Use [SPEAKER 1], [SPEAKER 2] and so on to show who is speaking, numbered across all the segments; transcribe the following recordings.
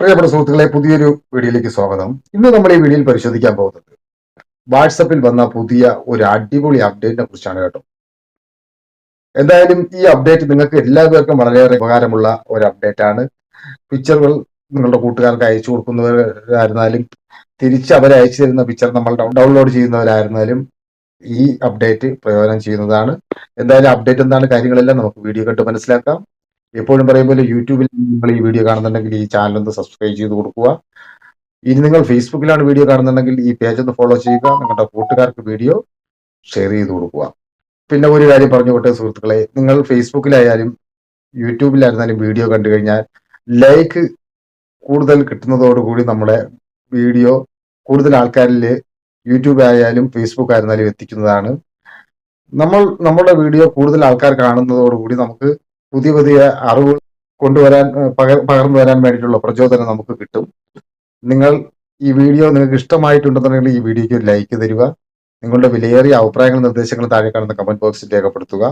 [SPEAKER 1] പ്രിയപ്പെട്ട സുഹൃത്തുക്കളെ പുതിയൊരു വീഡിയോയിലേക്ക് സ്വാഗതം. ഇന്ന് നമ്മൾ ഈ വീഡിയോയിൽ പരിശോധിക്കാൻ പോകുന്നത് വാട്സപ്പിൽ വന്ന പുതിയ ഒരു അടിപൊളി അപ്ഡേറ്റിനെ കുറിച്ചാണ് കേട്ടോ. എന്തായാലും ഈ അപ്ഡേറ്റ് നിങ്ങൾക്ക് എല്ലാവർക്കും വളരെയേറെ ഉപകാരമുള്ള ഒരു അപ്ഡേറ്റ് ആണ് പിക്ചറുകൾ നിങ്ങളുടെ കൂട്ടുകാർക്ക് അയച്ചു കൊടുക്കുന്നവരായിരുന്നാലും തിരിച്ച് അവരെ അയച്ചു തരുന്ന പിക്ചർ നമ്മൾ ഡൗൺലോഡ് ചെയ്യുന്നവരായിരുന്നാലും ഈ അപ്ഡേറ്റ് പ്രയോജനം ചെയ്യുന്നതാണ്. എന്തായാലും അപ്ഡേറ്റ് എന്താണ് കാര്യങ്ങളെല്ലാം നമുക്ക് വീഡിയോ കണ്ട് മനസ്സിലാക്കാം. എപ്പോഴും പറയും പോലെ യൂട്യൂബിൽ നിങ്ങൾ ഈ വീഡിയോ കാണുന്നുണ്ടെങ്കിൽ ഈ ചാനൽ ഒന്ന് സബ്സ്ക്രൈബ് ചെയ്ത് കൊടുക്കുക. ഇനി നിങ്ങൾ ഫേസ്ബുക്കിലാണ് വീഡിയോ കാണുന്നുണ്ടെങ്കിൽ ഈ പേജ് ഒന്ന് ഫോളോ ചെയ്യുക. നിങ്ങളുടെ കൂട്ടുകാർക്ക് വീഡിയോ ഷെയർ ചെയ്ത് കൊടുക്കുക. പിന്നെ ഒരു കാര്യം പറഞ്ഞു കൊട്ടെ സുഹൃത്തുക്കളെ. നിങ്ങൾ ഫേസ്ബുക്കിലായാലും യൂട്യൂബിലായിരുന്നാലും വീഡിയോ കണ്ടു കഴിഞ്ഞാൽ ലൈക്ക് കൂടുതൽ കിട്ടുന്നതോടുകൂടി നമ്മുടെ വീഡിയോ കൂടുതൽ ആൾക്കാരിൽ യൂട്യൂബ് ആയാലും ഫേസ്ബുക്ക് ആയിരുന്നാലും എത്തിക്കുന്നതാണ്. നമ്മൾ നമ്മുടെ വീഡിയോ കൂടുതൽ ആൾക്കാർ കാണുന്നതോടുകൂടി നമുക്ക് പുതിയ പുതിയ അറിവ് കൊണ്ടുവരാൻ പകർ പകർന്നു വരാൻ വേണ്ടിയിട്ടുള്ള പ്രചോദനം നമുക്ക് കിട്ടും. നിങ്ങൾ ഈ വീഡിയോ നിങ്ങൾക്ക് ഇഷ്ടമായിട്ടുണ്ടെന്നുണ്ടെങ്കിൽ ഈ വീഡിയോയ്ക്ക് ലൈക്ക് തരിക. നിങ്ങളുടെ വിലയേറിയ അഭിപ്രായങ്ങളും നിർദ്ദേശങ്ങളും താഴെ കാണുന്ന കമന്റ് ബോക്സിൽ രേഖപ്പെടുത്തുക.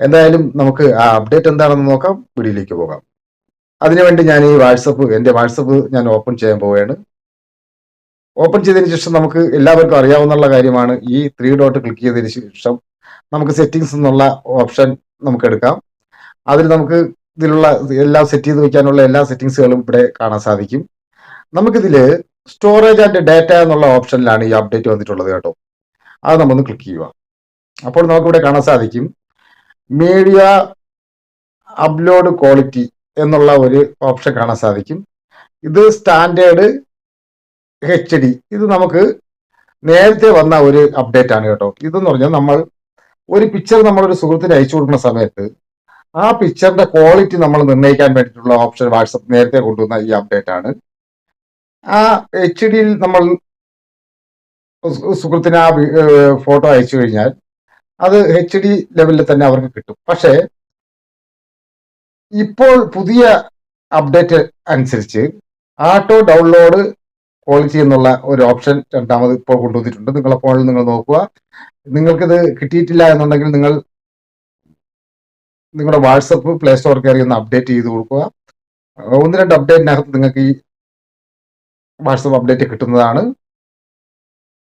[SPEAKER 1] എന്തായാലും നമുക്ക് ആ അപ്ഡേറ്റ് എന്താണെന്ന് നോക്കാം. വീഡിയോയിലേക്ക് പോകാം. അതിനുവേണ്ടി ഞാൻ ഈ വാട്സപ്പ് എന്റെ വാട്സപ്പ് ഞാൻ ഓപ്പൺ ചെയ്യാൻ പോവുകയാണ്. ഓപ്പൺ ചെയ്തതിന് ശേഷം നമുക്ക് എല്ലാവർക്കും അറിയാവുന്ന കാര്യമാണ് ഈ ത്രീ ഡോട്ട് ക്ലിക്ക് ചെയ്തതിന് ശേഷം നമുക്ക് സെറ്റിംഗ്സ് എന്നുള്ള ഓപ്ഷൻ നമുക്ക് എടുക്കാം. അതിൽ നമുക്ക് ഇതിലുള്ള എല്ലാം സെറ്റ് ചെയ്ത് വെക്കാനുള്ള എല്ലാ സെറ്റിങ്സുകളും ഇവിടെ കാണാൻ സാധിക്കും. നമുക്കിതിൽ സ്റ്റോറേജ് ആൻഡ് ഡാറ്റ എന്നുള്ള ഓപ്ഷനിലാണ് ഈ അപ്ഡേറ്റ് വന്നിട്ടുള്ളത് കേട്ടോ. അത് നമ്മൊന്ന് ക്ലിക്ക് ചെയ്യുക. അപ്പോൾ നമുക്കിവിടെ കാണാൻ സാധിക്കും. മീഡിയ അപ്ലോഡ് ക്വാളിറ്റി എന്നുള്ള ഒരു ഓപ്ഷൻ കാണാൻ സാധിക്കും. ഇത് സ്റ്റാൻഡേർഡ് എച്ച് ഡി ഇത് നമുക്ക് നേരത്തെ വന്ന ഒരു അപ്ഡേറ്റ് ആണ് കേട്ടോ. ഇതെന്ന് പറഞ്ഞാൽ നമ്മൾ ഒരു പിക്ചർ നമ്മളൊരു സുഹൃത്തിന് അയച്ചു കൊടുക്കുന്ന സമയത്ത് ആ പിക്ചറിന്റെ ക്വാളിറ്റി നമ്മൾ നിർണയിക്കാൻ വേണ്ടിയിട്ടുള്ള ഓപ്ഷൻ വാട്സപ്പ് നേരത്തെ കൊണ്ടുവന്ന ഈ അപ്ഡേറ്റ് ആണ്. ആ എച്ച് ഡിയിൽ നമ്മൾ സുഹൃത്തിന് ആ ഫോട്ടോ അയച്ചു കഴിഞ്ഞാൽ അത് എച്ച് ഡി ലെവലിൽ തന്നെ അവർക്ക് കിട്ടും. പക്ഷേ ഇപ്പോൾ പുതിയ അപ്ഡേറ്റ് അനുസരിച്ച് ആട്ടോ ഡൗൺലോഡ് ക്വാളിറ്റി എന്നുള്ള ഒരു ഓപ്ഷൻ രണ്ടാമത് ഇപ്പോൾ കൊണ്ടുവന്നിട്ടുണ്ട്. നിങ്ങളെ ഫോണിൽ നിങ്ങൾ നോക്കുക. നിങ്ങൾക്കിത് കിട്ടിയിട്ടില്ല എന്നുണ്ടെങ്കിൽ നിങ്ങൾ നിങ്ങളുടെ വാട്സപ്പ് പ്ലേ സ്റ്റോർ കയറി ഒന്ന് അപ്ഡേറ്റ് ചെയ്ത് കൊടുക്കുക. ഒന്ന് രണ്ട് അപ്ഡേറ്റിനകത്ത് നിങ്ങൾക്ക് ഈ വാട്സപ്പ് അപ്ഡേറ്റ് കിട്ടുന്നതാണ്.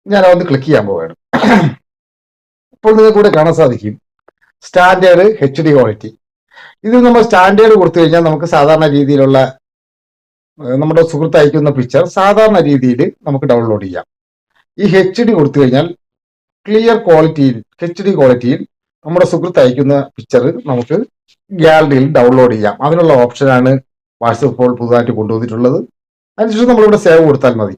[SPEAKER 1] ഞാൻ അതൊന്ന് ക്ലിക്ക് ചെയ്യാൻ പോവുകയാണ് ഇപ്പോൾ നിങ്ങൾക്ക് കൂടെ കാണാൻ സാധിക്കും. സ്റ്റാൻഡേർഡ് എച്ച് ഡി ക്വാളിറ്റി ഇത് നമ്മൾ സ്റ്റാൻഡേർഡ് കൊടുത്തു കഴിഞ്ഞാൽ നമുക്ക് സാധാരണ രീതിയിലുള്ള നമ്മുടെ സുഹൃത്ത് അയക്കുന്ന പിക്ചർ സാധാരണ രീതിയിൽ നമുക്ക് ഡൗൺലോഡ് ചെയ്യാം. ഈ എച്ച് ഡി കൊടുത്തു കഴിഞ്ഞാൽ ക്ലിയർ ക്വാളിറ്റിയിൽ എച്ച് ഡി ക്വാളിറ്റിയിൽ നമ്മുടെ സുഹൃത്ത് അയക്കുന്ന പിക്ചർ നമുക്ക് ഗാലറിയിൽ ഡൗൺലോഡ് ചെയ്യാം. അതിനുള്ള ഓപ്ഷനാണ് വാട്സപ്പ് ഇപ്പോൾ പുതുതായിട്ട് കൊണ്ടുവന്നിട്ടുള്ളത്. അതിനുശേഷം നമ്മളിവിടെ സേവ് കൊടുത്താൽ മതി.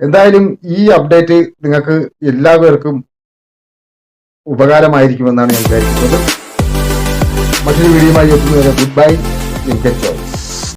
[SPEAKER 1] എന്തായാലും ഈ അപ്ഡേറ്റ് നിങ്ങൾക്ക് എല്ലാ പേർക്കും ഉപകാരമായിരിക്കുമെന്നാണ് ഞാൻ വിചാരിക്കുന്നത്. മറ്റൊരു വീഡിയോയുമായി എത്തുന്നവരെ ഗുഡ് ബൈ ചോയ്സ്